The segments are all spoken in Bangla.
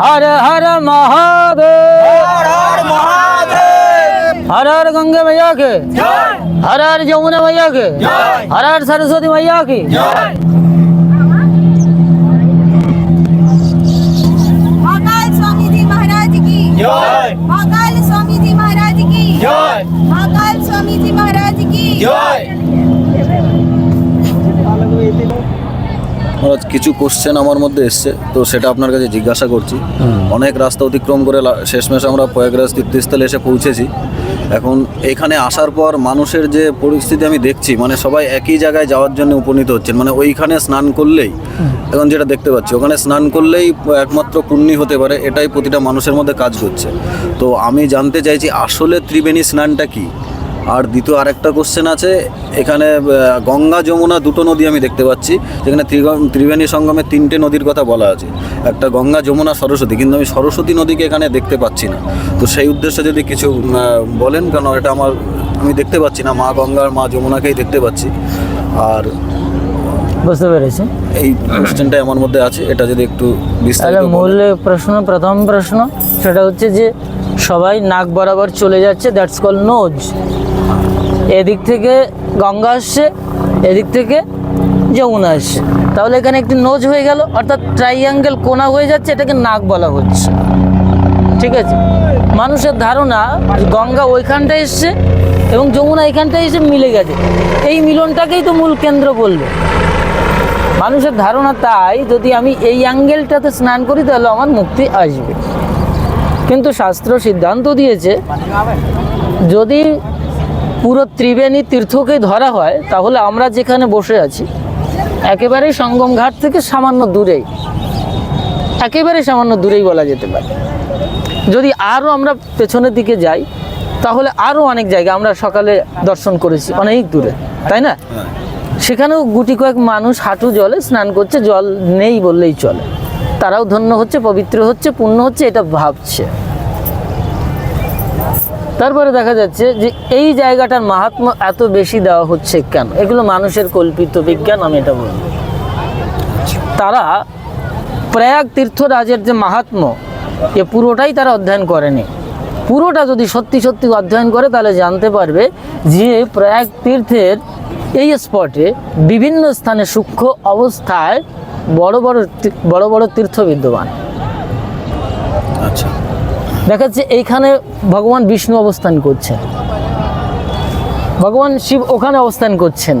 हर हर महादेव। हर हर गंगे मैया के। हर हर यमुना मैया के। हर हर सरस्वती मैया की। महाकाल स्वामी जी महाराज की। जय। महाकाल स्वामी जी महाराज की। जय। মহারাজ কিছু কোশ্চেন আমার মধ্যে এসছে তো সেটা আপনার কাছে জিজ্ঞাসা করছি। অনেক রাস্তা অতিক্রম করে শেষমেশ আমরা প্রয়াগরাজ তীর্থস্থলে এসে পৌঁছেছি। এখন এখানে আসার পর মানুষের যে পরিস্থিতি আমি দেখছি মানে সবাই একই জায়গায় যাওয়ার জন্য উপনীত হচ্ছেন। মানে ওইখানে স্নান করলেই এখন যেটা দেখতে পাচ্ছি ওখানে স্নান করলেই একমাত্র পুণ্যি হতে পারে এটাই প্রতিটা মানুষের মধ্যে কাজ করছে। তো আমি জানতে চাইছি আসলে ত্রিবেণী স্নানটা কি? আর দ্বিতীয় আরেকটা কোশ্চেন আছে এখানে গঙ্গা যমুনা দুটো নদী আমি দেখতে পাচ্ছি যেখানে ত্রিবেণী সঙ্গমে তিনটে নদীর কথা বলা আছে। একটা গঙ্গা যমুনা সরস্বতী কিন্তু আমি সরস্বতী নদীকে এখানে দেখতে পাচ্ছি না। তো সেই উদ্দেশ্যে যদি কিছু বলেন কেন এটা আমার আমি দেখতে পাচ্ছি না মা গঙ্গা আর মা যমুনাকেই দেখতে পাচ্ছি। আর বুঝতে পেরেছি। এই কোশ্চেনটাই আমার মধ্যে আছে এটা যদি একটু বিস্তারিত মূল প্রশ্ন প্রথম প্রশ্ন সেটা হচ্ছে যে সবাই নাক বরাবর চলে যাচ্ছে দ্যাটস কল নোজ এদিক থেকে গঙ্গা আসছে, এদিক থেকে যমুনা আসছে। তাহলে এখানে একটি নোজ হয়ে গেল, অর্থাৎ ট্রাইঅ্যাঙ্গেল কোনা হয়ে যাচ্ছে, এটাকে নাক বলা হচ্ছে। ঠিক আছে? মানুষের ধারণা, গঙ্গা ওইখানটায় এসছে এবং যমুনা এখানটায় এসে মিলে গেছে। এই মিলনটাকেই তো মূল কেন্দ্র বলবে। মানুষের ধারণা তাই, যদি আমি এই অ্যাঙ্গেলটাতে স্নান করি, তাহলে আমার মুক্তি আসবে। কিন্তু শাস্ত্র সিদ্ধান্ত দিয়েছে, যদি পুরো ত্রিবেণী তীর্থকে ধরা হয় তাহলে আমরা যেখানে বসে আছি একেবারেই সঙ্গম ঘাট থেকে সামান্য দূরেই একেবারে সামান্য দূরেই বলা যেতে পারে। যদি আরও আমরা পেছনের দিকে যাই তাহলে আরও অনেক জায়গা আমরা সকালে দর্শন করেছি অনেক দূরে তাই না? হ্যাঁ। সেখানেও গুটি কয়েক মানুষ হাঁটু জলে স্নান করছে জল নেই বললেই চলে। তারাও ধন্য হচ্ছে পবিত্র হচ্ছে পুণ্য হচ্ছে এটা ভাবছে। তারপরে দেখা যাচ্ছে যে এই জায়গাটার মাহাত্ম্য এত বেশি দেওয়া হচ্ছে কেন? এগুলো মানুষের কল্পিত বিজ্ঞান, আমি এটা বলব। তারা প্রয়াগ তীর্থরাজের যে মাহাত্ম্য এ পুরোটাই তারা অধ্যয়ন করেনি। পুরোটা যদি সত্যি সত্যি অধ্যয়ন করে, তাহলে জানতে পারবে যে প্রয়াগ তীর্থের এই স্পটে বিভিন্ন স্থানে সূক্ষ্ম অবস্থায় বড় বড় বড় বড় তীর্থ বিদ্যমান। দেখা যাচ্ছে এইখানে ভগবান বিষ্ণু অবস্থান করছেন ভগবান শিব ওখানে অবস্থান করছেন।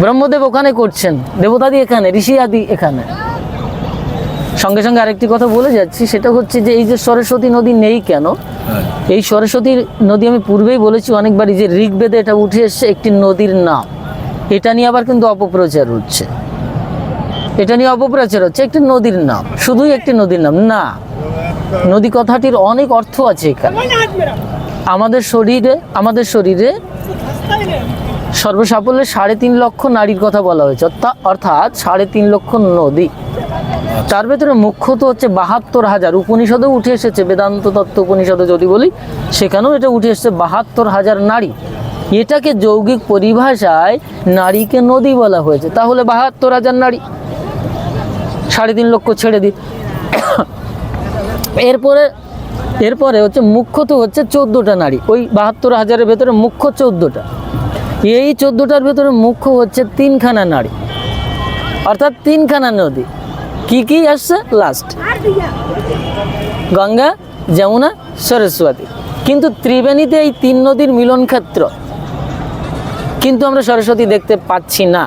ব্রহ্মদেব ওখানে করছেন। দেবতাদি এখানে ঋষি আদি এখানে। সঙ্গে সঙ্গে আরেকটি কথা বলে যাচ্ছি সেটা হচ্ছে যে এই যে সরস্বতী নদী নেই কেন? হ্যাঁ। এই সরস্বতী নদী আমি পূর্বেই বলেছি অনেকবারই যে ঋগ্বেদে এটা উঠে এসছে একটি নদীর নাম। এটা নিয়ে আবার কিন্তু অপপ্রচার হচ্ছে। এটা নিয়ে অপপ্রচার হচ্ছে একটি নদীর নাম। শুধুই একটি নদীর নাম না। নদী কথাটির অনেক অর্থ আছে এখানে। আমাদের শরীরে আমাদের শরীরে সর্বসাফল্যে সাড়ে তিন লক্ষ নারীর কথা বলা হয়েছে, অর্থা- অর্থাৎ সাড়ে তিন লক্ষ নদী। তার ভেতরে মুখ্যত হচ্ছে বাহাত্তর হাজার। উপনিষদে উঠে এসেছে, বেদান্ত তত্ত্ব উপনিষদে যদি বলি, সেখানেও এটা উঠে এসেছে বাহাত্তর হাজার নারী। এটাকে যৌগিক পরিভাষায় নারীকে নদী বলা হয়েছে। তাহলে বাহাত্তর হাজার নারী, সাড়ে তিন লক্ষ ছেড়ে দিই। এরপরে এরপরে হচ্ছে মুখ্যত হচ্ছে চোদ্দোটা নারী। ওই বাহাত্তর হাজারের ভেতরে মুখ্য চোদ্দোটা। এই চোদ্দোটার ভেতরে মুখ্য হচ্ছে তিনখানা নারী। অর্থাৎ তিনখানা নদী। কি কি আসছে? লাস্ট গঙ্গা, যমুনা, সরস্বতী। কিন্তু ত্রিবেণীতে এই তিন নদীর মিলন ক্ষেত্র কিন্তু আমরা সরস্বতী দেখতে পাচ্ছি না।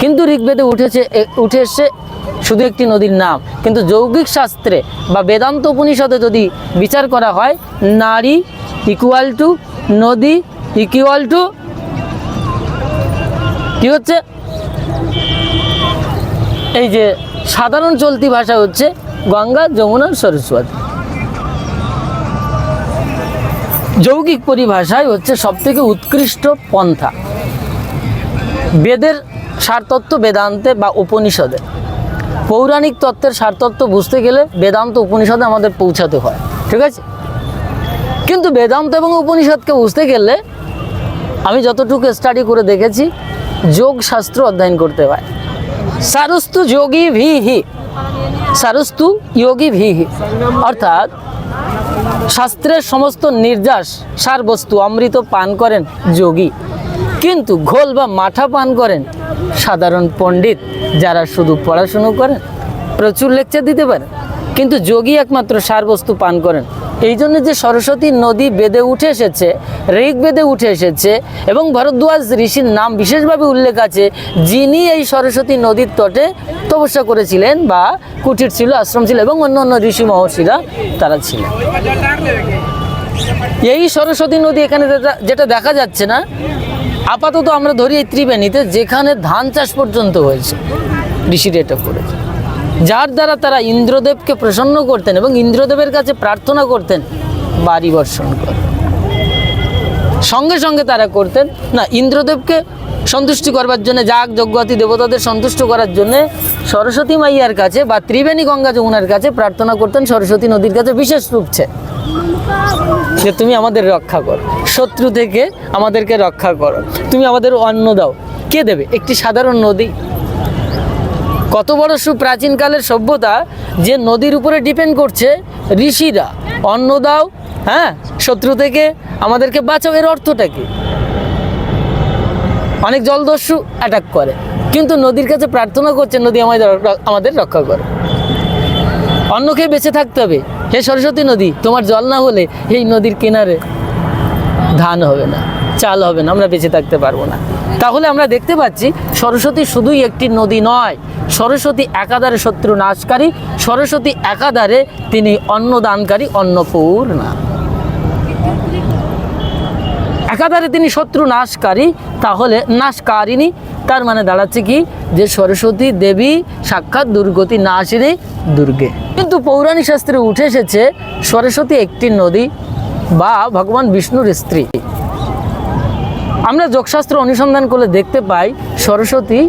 কিন্তু ঋগ্বেদে উঠেছে উঠে এসছে শুধু একটি নদীর নাম। কিন্তু যৌগিক শাস্ত্রে বা বেদান্ত উপনিষদে যদি বিচার করা হয়, নারী ইকুয়াল টু নদী ইকুয়াল টু কি হচ্ছে? এই যে সাধারণ চলতি ভাষা হচ্ছে গঙ্গা, যমুনা, সরস্বতী। যৌগিক পরিভাষায় হচ্ছে সবথেকে উৎকৃষ্ট পন্থা। বেদের সারতত্ত্ব বেদান্তে বা উপনিষদে। পৌরাণিক তত্ত্বের সারতত্ত্ব বুঝতে গেলে বেদান্ত উপনিষদে আমাদের পৌঁছাতে হয়, ঠিক আছে? কিন্তু বেদান্ত এবং উপনিষদকে বুঝতে গেলে আমি যতটুকু স্টাডি করে দেখেছি, যোগ শাস্ত্র অধ্যয়ন করতে হয়। সারস্তু যোগী ভি হি, সারস্তু যোগী ভি অর্থাৎ শাস্ত্রের সমস্ত নির্যাস সার বস্তু অমৃত পান করেন যোগী। কিন্তু ঘোল বা মাঠা পান করেন সাধারণ পণ্ডিত যারা শুধু পড়াশুনো করেন। প্রচুর লেকচার দিতে পারেন, কিন্তু যোগী একমাত্র সার বস্তু পান করেন। এই জন্য যে সরস্বতী নদী বেদে উঠে এসেছে, ঋগ বেদে উঠে এসেছে, এবং ভরদ্বাজ ঋষির নাম বিশেষভাবে উল্লেখ আছে, যিনি এই সরস্বতী নদীর তটে তপস্যা করেছিলেন বা কুটির ছিল, আশ্রম ছিল, এবং অন্য অন্য ঋষি মহর্ষিরা তারা ছিলেন এই সরস্বতী নদী এখানে যেটা দেখা যাচ্ছে না আপাতত আমরা ধরি এই ত্রিবেণীতে যেখানে ধান চাষ পর্যন্ত হয়েছে ঋষিরা এটা করেছে যার দ্বারা তারা ইন্দ্রদেবকে প্রসন্ন করতেন এবং ইন্দ্রদেবের কাছে প্রার্থনা করতেন, বাড়ি বর্ষণ করে। সঙ্গে সঙ্গে তারা করতেন, না, ইন্দ্রদেবকে সন্তুষ্টি করবার জন্য, যাগ যজ্ঞাতি দেবতাদের সন্তুষ্ট করার জন্য সরস্বতী মাইয়ার কাছে বা ত্রিবেণী গঙ্গা যমুনার কাছে প্রার্থনা করতেন, সরস্বতী নদীর কাছে বিশেষ রূপছে যে তুমি আমাদের রক্ষা করো। শত্রু থেকে আমাদেরকে রক্ষা করো। তুমি আমাদের অন্ন দাও। কে দেবে? একটি সাধারণ নদী। কত বড় সুপ্রাচীনকালের সভ্যতা যে নদীর উপরে ডিপেন্ড করছে ঋষিরা। অন্ন দাও হ্যাঁ? শত্রু থেকে আমাদেরকে বাঁচাও। এর অর্থটা কি? অনেক জলদস্যু অ্যাটাক করে। কিন্তু নদীর কাছে প্রার্থনা করছে, নদী আমাদের আমাদের রক্ষা করে। অন্য খেয়ে বেঁচে থাকতে হবে। হে সরস্বতী নদী, তোমার জল না হলে এই নদীর কিনারে ধান হবে না, চাল হবে না, আমরা বেঁচে থাকতে পারব না। তাহলে আমরা দেখতে পাচ্ছি সরস্বতী শুধুই একটি নদী নয়, সরস্বতী একাধারে শত্রু নাশকারী সরস্বতী একাধারে তিনি অন্নদানকারী, অন্নপূর্ণা। একাধারে তিনি শত্রু নাশকারী তাহলে নাশকারিনী তার মানে দাঁড়াচ্ছে কি? যে সরস্বতী দেবী সাক্ষাৎ দুর্গতি নাশিনী দুর্গে। কিন্তু পৌরাণিক শাস্ত্রে উঠে এসেছে, সরস্বতী একটি নদী বা ভগবান বিষ্ণুর স্ত্রী। আমরা যোগশাস্ত্র অনুসন্ধান করলে দেখতে পাই, সরস্বতী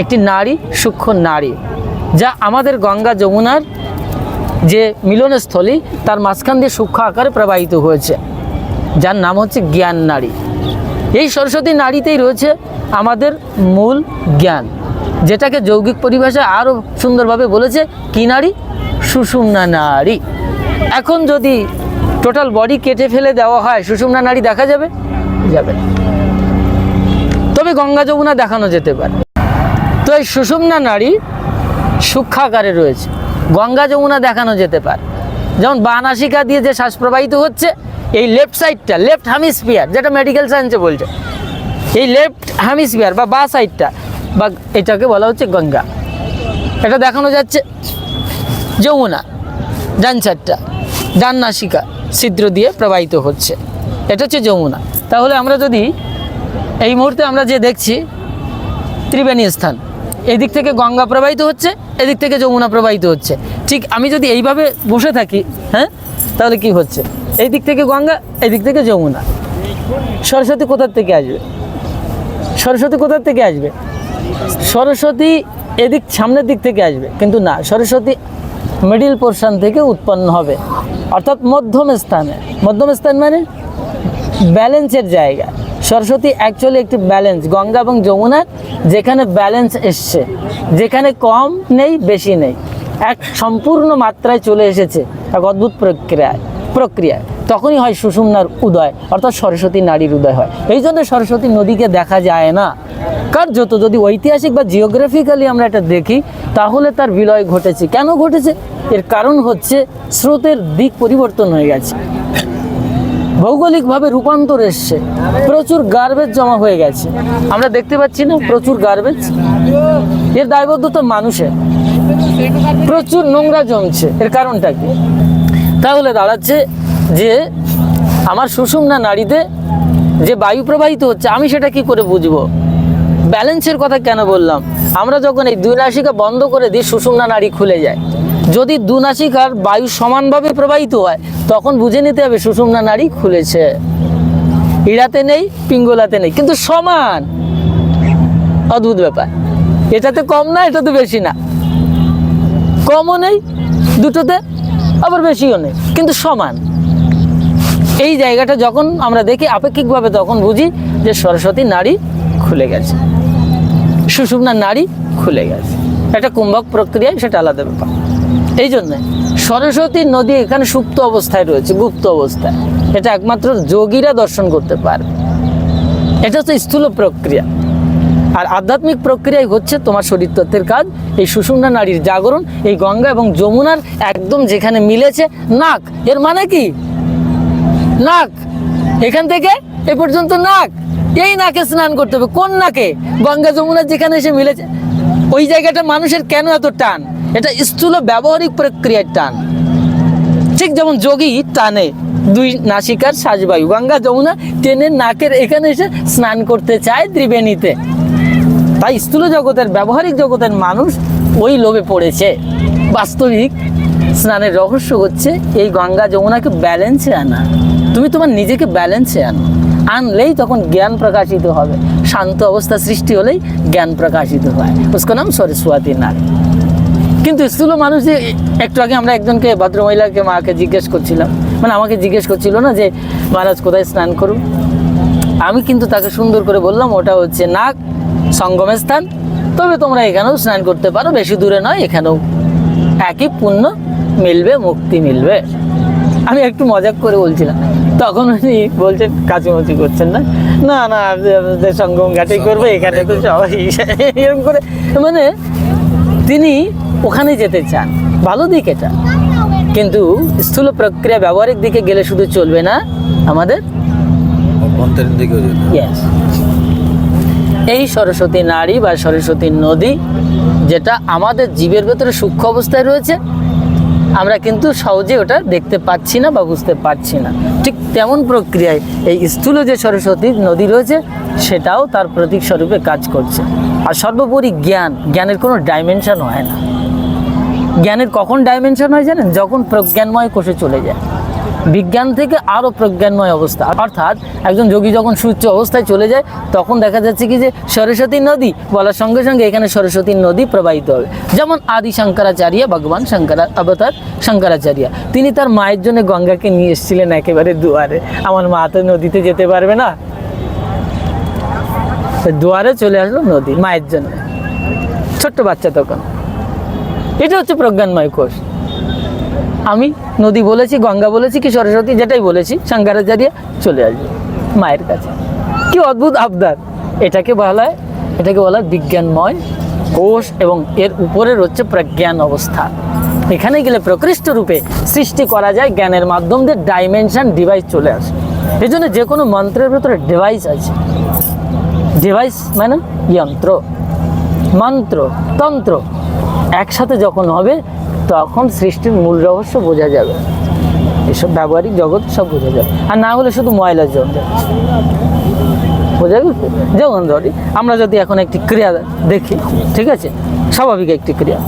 একটি নারী, সূক্ষ্ম নারী, যা আমাদের গঙ্গা যমুনার যে মিলনস্থলী, তার মাঝখান দিয়ে সূক্ষ্ম আকারে প্রবাহিত হয়েছে, যার নাম হচ্ছে জ্ঞান নারী। এই সরস্বতী নারীতেই রয়েছে আমাদের মূল জ্ঞান, যেটাকে যৌগিক পরিভাষায় আরও সুন্দরভাবে বলেছে, কি নারী? সুষুম্না নারী। এখন যদি টোটাল বডি কেটে ফেলে দেওয়া হয়, সুষুম্না নারী দেখা যাবে? যাবে তবে গঙ্গা যমুনা দেখানো যেতে পারে। তো এই সুষুম্না নারী সূক্ষাকারে রয়েছে। গঙ্গা যমুনা দেখানো যেতে পারে। যেমন বানাসিকা দিয়ে যে শ্বাস প্রবাহিত হচ্ছে এই লেফট সাইডটা লেফট হামিস্ফিয়ার যেটা মেডিকেল সায়েন্সে বলছে। এই লেফট হামিস্ফিয়ার বা বা সাইডটা বা এটাকে বলা হচ্ছে গঙ্গা। এটা দেখানো যাচ্ছে যমুনা, ডান সাইডটা ডান নাসিকা, ছিদ্র দিয়ে প্রবাহিত হচ্ছে। এটা হচ্ছে যমুনা। তাহলে আমরা যদি এই মুহূর্তে আমরা যে দেখছি, ত্রিবেণী স্থান, এদিক থেকে গঙ্গা প্রবাহিত হচ্ছে, এদিক থেকে যমুনা প্রবাহিত হচ্ছে। ঠিক আমি যদি এইভাবে বসে থাকি হ্যাঁ তাহলে কি হচ্ছে? এই দিক থেকে গঙ্গা, এই দিক থেকে যমুনা। সরস্বতী কোথার থেকে আসবে? সরস্বতী কোথার থেকে আসবে? সরস্বতী এদিক সামনের দিক থেকে আসবে, কিন্তু না, সরস্বতী মিডিল পোর্শন থেকে উৎপন্ন হবে। অর্থাৎ মধ্যম স্থানে। মধ্যম স্থান মানে ব্যালেন্সের জায়গা। সরস্বতী অ্যাকচুয়ালি একটি ব্যালেন্স গঙ্গা এবং যমুনার যেখানে ব্যালেন্স এসছে। যেখানে কম নেই, বেশি নেই। এক সম্পূর্ণ মাত্রায় চলে এসেছে এক অদ্ভুত প্রক্রিয়ায়। প্রক্রিয়ায়। তখনই হয় সুষুম্নার উদয়, অর্থাৎ সরস্বতী নারীর উদয় হয়। এই জন্য সরস্বতী নদীকে দেখা যায় না। কার্যত যদি ঐতিহাসিক বা জিওগ্রাফিক্যালি আমরা এটা দেখি, তাহলে তার বিলয় ঘটেছে। কেন ঘটেছে? এর কারণ হচ্ছে স্রোতের দিক পরিবর্তন হয়ে গেছে। ভৌগোলিকভাবে রূপান্তর এসছে। প্রচুর গার্বেজ জমা হয়ে গেছে। আমরা দেখতে পাচ্ছি না প্রচুর গার্বেজ এর দায়বদ্ধতা মানুষের। প্রচুর নোংরা জমছে। এর কারণটা কি? তাহলে দাঁড়াচ্ছে যে আমার সুষুম্না নারীতে যে বায়ু প্রবাহিত হচ্ছে, আমি সেটা কি করে বুঝব? ব্যালেন্সের কথা কেন বললাম? আমরা যখন এই দুই নাসিকা বন্ধ করে দিই, সুষুম্না নারী খুলে যায়। যদি দু নাসিকার বায়ু সমানভাবে প্রবাহিত হয়, তখন বুঝে নিতে হবে সুষুম্না নারী খুলেছে। ইড়াতে নেই, পিঙ্গলাতে নেই, কিন্তু সমান। অদ্ভুত ব্যাপার। এটাতে কম না, এটাতে বেশি না। কমও নেই, দুটোতে আবার বেশিও নেই। কিন্তু সমান। এই জায়গাটা যখন আমরা দেখি, আপেক্ষিকভাবে তখন বুঝি যে সরস্বতী নারী খুলে গেছে। সুষুম্না নারী খুলে গেছে। এটা কুম্ভক প্রক্রিয়ায় সেটা আলাদা ব্যাপার। এই জন্যে সরস্বতী নদী এখানে সুপ্ত অবস্থায় রয়েছে, গুপ্ত অবস্থায়। এটা একমাত্র যোগীরা দর্শন করতে পারবে। এটা হচ্ছে স্থূল প্রক্রিয়া। আর আধ্যাত্মিক প্রক্রিয়াই হচ্ছে তোমার শরীর তত্ত্বের কাজ। এই সুষুম্না নারীর জাগরণ, এই গঙ্গা এবং যমুনার একদম যেখানে মিলেছে, নাক। এর মানে কি? নাক। এখান থেকে এ পর্যন্ত নাক। এই নাকে স্নান করতে হবে। কোন নাকে? গঙ্গা যমুনার যেখানে এসে মিলেছে। ওই জায়গাটা মানুষের কেন এত টান? এটা স্থূল ব্যবহারিক প্রক্রিয়ার টান। ঠিক যেমন যোগী টানে দুই নাসিকার শ্বাসবায়ু গঙ্গা, যমুনা টেনে নাকের এখানে এসে স্নান করতে চায় ত্রিবেণীতে। তাই স্থূল জগতের, ব্যবহারিক জগতের মানুষ ওই লোভে পড়েছে। বাস্তবিক স্নানের রহস্য হচ্ছে, এই গঙ্গা যমুনাকে ব্যালেন্সে আনা। তুমি তোমার নিজেকে ব্যালেন্সে আনো। আনলেই তখন জ্ঞান প্রকাশিত হবে। শান্ত অবস্থা সৃষ্টি হলেই জ্ঞান প্রকাশিত হয়। উসকো নাম সরস্বতী নারী কিন্তু স্থূল মানুষ যে, একটু আগে আমরা একজনকে, ভদ্রমহিলাকে, মাকে জিজ্ঞেস করছিলাম। মানে আমাকে জিজ্ঞেস করছিল না যে, মহারাজ, কোথায় স্নান করুন? আমি কিন্তু তাকে সুন্দর করে বললাম, ওটা হচ্ছে নাক সঙ্গমের স্থান। তবে তোমরা এখানেও স্নান করতে পারো বেশি দূরে নয় এখানেও একই পুণ্য মিলবে মুক্তি মিলবে। আমি একটু মজাক করে বলছিলাম। তখন উনি বলছেন কাচুমাচি করছেন না? না না সঙ্গম ঘাটেই করবে এখানে তো সবাই এরকম করে। মানে তিনি ওখানে যেতে চান ভালো দিক এটা। কিন্তু স্থূল প্রক্রিয়া ব্যবহারিক দিকে গেলে শুধু চলবে না আমাদের অভ্যন্তরীণ দিকেও এই সরস্বতী নারী বা সরস্বতী নদী, যেটা আমাদের জীবের ভেতরে সূক্ষ্ম অবস্থায় রয়েছে, আমরা কিন্তু সহজে ওটা দেখতে পাচ্ছি না বা বুঝতে পারছি না। ঠিক তেমন প্রক্রিয়ায় এই স্থূল যে সরস্বতী নদী রয়েছে, সেটাও তার প্রতীক স্বরূপে কাজ করছে। আর সর্বোপরি জ্ঞান, জ্ঞানের কোনো ডাইমেনশন হয় না। জ্ঞানের কখন ডাইমেনশন হয় জানেন? যখন প্রজ্ঞানময় কোষে চলে যায়। বিজ্ঞান থেকে আরও প্রজ্ঞানময় অবস্থা। অর্থাৎ একজন যোগী যখন সুচ্চ অবস্থায় চলে যায়, তখন দেখা যাচ্ছে কি যে সরস্বতী নদী বলার সঙ্গে সঙ্গে এখানে সরস্বতী নদী প্রবাহিত হবে। যেমন আদি শঙ্করাচার্য, ভগবান শঙ্করা, অবতার শঙ্করাচার্য। তিনি তার মায়ের জন্য গঙ্গাকে নিয়ে এসেছিলেন একেবারে দুয়ারে। আমার মা তো নদীতে যেতে পারবে না। দুয়ারে চলে আসলো নদী, মায়ের জন্য। ছোট্ট বাচ্চা তখন। এটা হচ্ছে প্রজ্ঞানময় কোষ। আমি নদী বলেছি, গঙ্গা বলেছি কি সরস্বতী যেটাই বলেছি, শঙ্করাচার্য চলে আসবে মায়ের কাছে। কি অদ্ভুত আবদার। এটাকে বলা হয়, এটাকে বলা হয় বিজ্ঞানময় কোষ এবং এর উপরের হচ্ছে প্রজ্ঞান অবস্থা। এখানে গেলে প্রকৃষ্ট রূপে সৃষ্টি করা যায় জ্ঞানের মাধ্যম দিয়ে ডাইমেনশন ডিভাইস চলে আসে। এই জন্য যে কোনো মন্ত্রের ভেতরে ডিভাইস আছে। ডিভাইস মানে যন্ত্র। মন্ত্র, তন্ত্র। একসাথে যখন হবে তখন সৃষ্টির মূল রহস্য বোঝা যাবে। এসব ব্যবহারিক জগৎ সব বোঝা যাবে। আর না হলে শুধু ময়লার জন্য বোঝা গেছে? যেমন ধরি, আমরা যদি এখন একটি ক্রিয়া দেখি, ঠিক আছে? স্বাভাবিক একটি ক্রিয়া।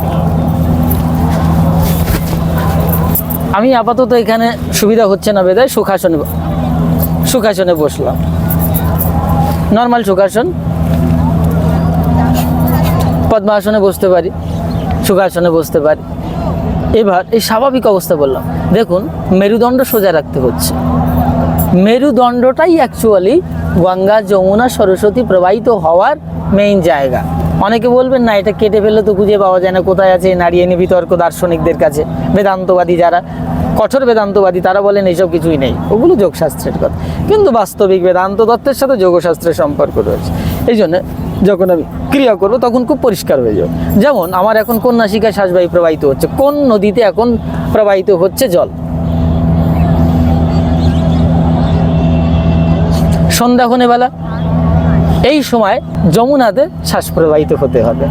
আমি আপাতত এখানে সুবিধা হচ্ছে না বেদায়, সুখাসনে সুখাসনে বসলাম। নর্মাল সুখাসন। পদ্মাসনে বসতে পারি, সুখাসনে বসতে পারি। এবার এই স্বাভাবিক অবস্থা বললাম। দেখুন, মেরুদণ্ড সোজা রাখতে হচ্ছে। মেরুদণ্ডটাই অ্যাকচুয়ালি গঙ্গা, যমুনা, সরস্বতী প্রবাহিত হওয়ার মেইন জায়গা। অনেকে বলবেন, না, এটা কেটে ফেললে তো খুঁজে পাওয়া যায় না, কোথায় আছে? নাড়িয়ে নিয়ে বিতর্ক দার্শনিকদের কাছে। বেদান্তবাদী যারা, কঠোর বেদান্তবাদী, তারা বলেন এইসব কিছুই নেই। ওগুলো যোগশাস্ত্রের কথা। কিন্তু বাস্তবিক বেদান্ত তত্ত্বের সাথে যোগশাস্ত্রের সম্পর্ক রয়েছে। এই জন্য যখন আমি ক্রিয়া করব তখন খুব পরিষ্কার হয়ে যাবে। যেমন আমার এখন কোন নাসিকায় শ্বাসবায়ু প্রবাহিত হচ্ছে কোন নদীতে এখন প্রবাহিত হচ্ছে জল? সন্ধ্যাক্ষণে বেলা। এই সময় যমুনাতে শ্বাস প্রবাহিত হতে হবে।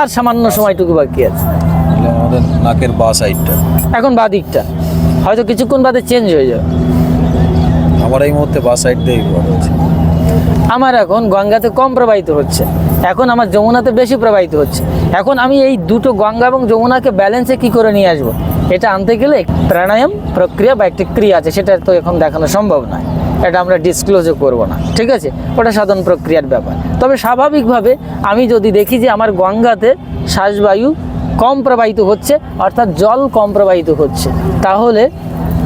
আর সামান্য সময়টুকু বাকি আছে। আমাদের নাকের বা সাইডটা। এখন বা দিকটা। হয়তো কিছুক্ষণ বাদে চেঞ্জ হয়ে যাবে। আমার এই মুহূর্তে বা সাইড দিয়েই আমার এখন গঙ্গাতে কম প্রবাহিত হচ্ছে। এখন আমার যমুনাতে বেশি প্রবাহিত হচ্ছে। এখন আমি এই দুটো গঙ্গা এবং যমুনাকে ব্যালেন্সে কি করে নিয়ে আসব? এটা আনতে গেলে প্রাণায়াম প্রক্রিয়া বা একটি ক্রিয়া আছে, সেটা তো এখন দেখানো সম্ভব নয়। এটা আমরা ডিসক্লোজও করব না, ঠিক আছে? ওটা সাধন প্রক্রিয়ার ব্যাপার। তবে স্বাভাবিকভাবে আমি যদি দেখি যে আমার গঙ্গাতে শ্বাসবায়ু কম প্রবাহিত হচ্ছে, অর্থাৎ জল কম প্রবাহিত হচ্ছে, তাহলে,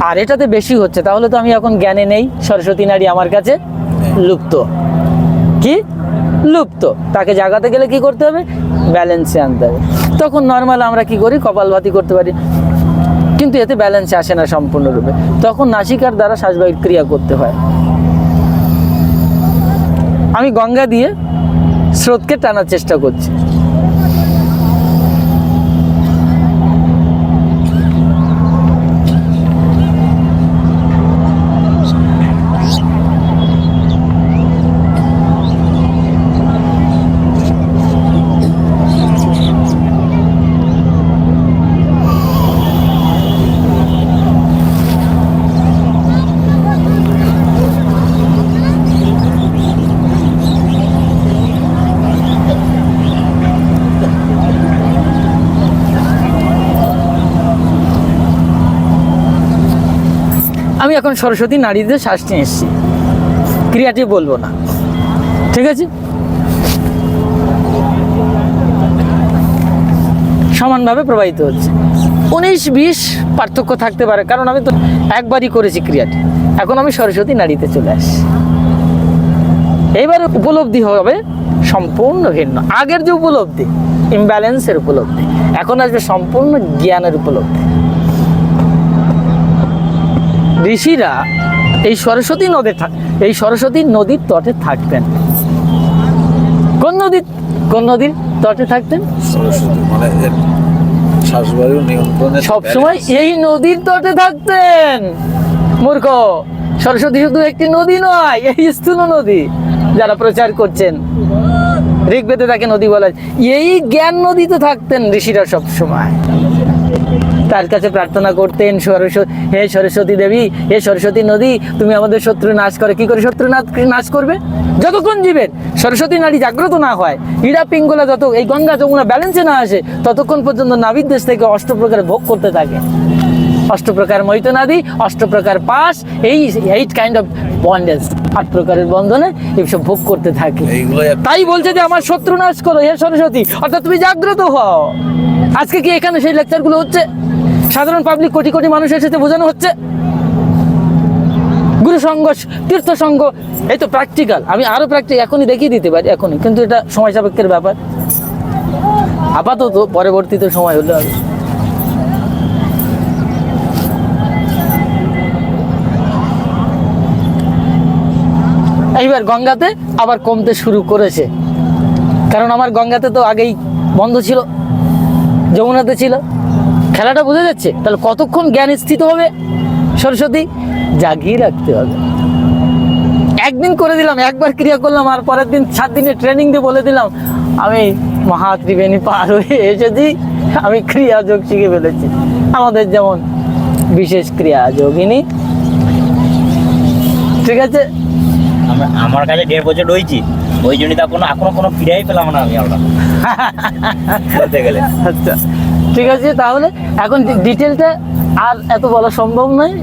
আর এটাতে বেশি হচ্ছে, তাহলে তো আমি এখন জ্ঞানে নেই, সরস্বতী নারী আমার কাছে। লুপ্ত। কি? লুপ্ত। তাকে জাগাতে গেলে কি করতে হবে? ব্যালেন্সে আনতে হবে। তখন নর্মাল আমরা কি করি? কপালভাতি করতে পারি। কিন্তু এতে ব্যালেন্সে আসে না সম্পূর্ণরূপে। তখন নাসিকার দ্বারা শ্বাসবায়ুর ক্রিয়া করতে হয়। আমি গঙ্গা দিয়ে স্রোতকে টানার চেষ্টা করছি। এখন সরস্বতী নারীদের শ্বাস নিয়ে এসেছি ক্রিয়াটি বলব না। ঠিক আছে? সমানভাবে প্রবাহিত হচ্ছে। উনিশ, বিশ পার্থক্য থাকতে পারে, কারণ আমি তো একবারই করেছি ক্রিয়াটি। এখন আমি সরস্বতী নারীতে চলে আসছি। এইবার উপলব্ধি হবে সম্পূর্ণ ভিন্ন। আগের যে উপলব্ধি ইমব্যালেন্সের উপলব্ধি, এখন আসবে সম্পূর্ণ জ্ঞানের উপলব্ধি। ঋষিরা এই সরস্বতী নদে থাক- এই সরস্বতী নদীর তটে থাকতেন। কোন নদীর কোন নদীর তটে থাকতেন? মানে সবসময় এই নদীর তটে থাকতেন। মূর্খ সরস্বতী শুধু একটি নদী নয় এই স্থূল নদী যারা প্রচার করছেন। ঋগ্বেদে তাকে নদী বলা। এই জ্ঞান নদীতে থাকতেন ঋষিরা সব সময়। তার কাছে প্রার্থনা করতেন সরস্বতী হে সরস্বতী দেবী হে সরস্বতী নদী তুমি আমাদের শত্রু নাশ করে। কি করে শত্রু নাশ করবে? যতক্ষণ জীবের সরস্বতী নারী জাগ্রত না হয় ইড়া পিঙ্গলা যত এই গঙ্গা যমুনা ব্যালেন্সে না আসে ততক্ষণ পর্যন্ত নাবিদ দেশ থেকে অষ্ট প্রকার ভোগ করতে থাকে। অষ্ট প্রকার মৈতনাদি অষ্ট প্রকার পাশ এই এইট কাইন্ড অফ বন্ডেজ আট প্রকারের বন্ধনে এইসব ভোগ করতে থাকে। তাই বলছে যে আমার শত্রু নাশ করো হে সরস্বতী অর্থাৎ তুমি জাগ্রত হও। আজকে কি এখানে সেই লেকচারগুলো হচ্ছে? সাধারণ পাবলিক কোটি কোটি মানুষের সাথে বোঝানো হচ্ছে। গুরু সঙ্গ তীর্থ সঙ্গ এই তো প্র্যাকটিক্যাল আমি আরও প্র্যাকটিক এখনই দেখিয়ে দিতে পারি, এখনই। কিন্তু এটা সময় সাপেক্ষের ব্যাপার। আপাতত পরবর্তীতে সময় হলে হবে। এইবার গঙ্গাতে আবার কমতে শুরু করেছে। কারণ আমার গঙ্গাতে তো আগেই বন্ধ ছিল, যমুনাতে ছিল। খেলাটা বোঝা যাচ্ছে? তাহলে কতক্ষণ জ্ঞান স্থিত হবে? সরস্বতী জাগিয়ে রাখতে হবে। একদিন করে দিলাম একবার ক্রিয়া করলাম আর পরের দিন সাত দিনের ট্রেনিং দিয়ে বলে দিলাম আমি মহা ত্রিবেণী পার হয়ে এসেছি আমি ক্রিয়া যোগ শিখে ফেলেছি। আমাদের যেমন বিশেষ ক্রিয়া যোগিনী। ঠিক আছে? আমার কাছে দেড় বছর রয়েছি ওই জন্য তো কোনো এখনও কোনো ফিরেই পেলাম না আমি আমরা। বলতে গেলে। আচ্ছা। ঠিক আছে তাহলে এখন ডিটেলটা আর এত বলা সম্ভব নয়।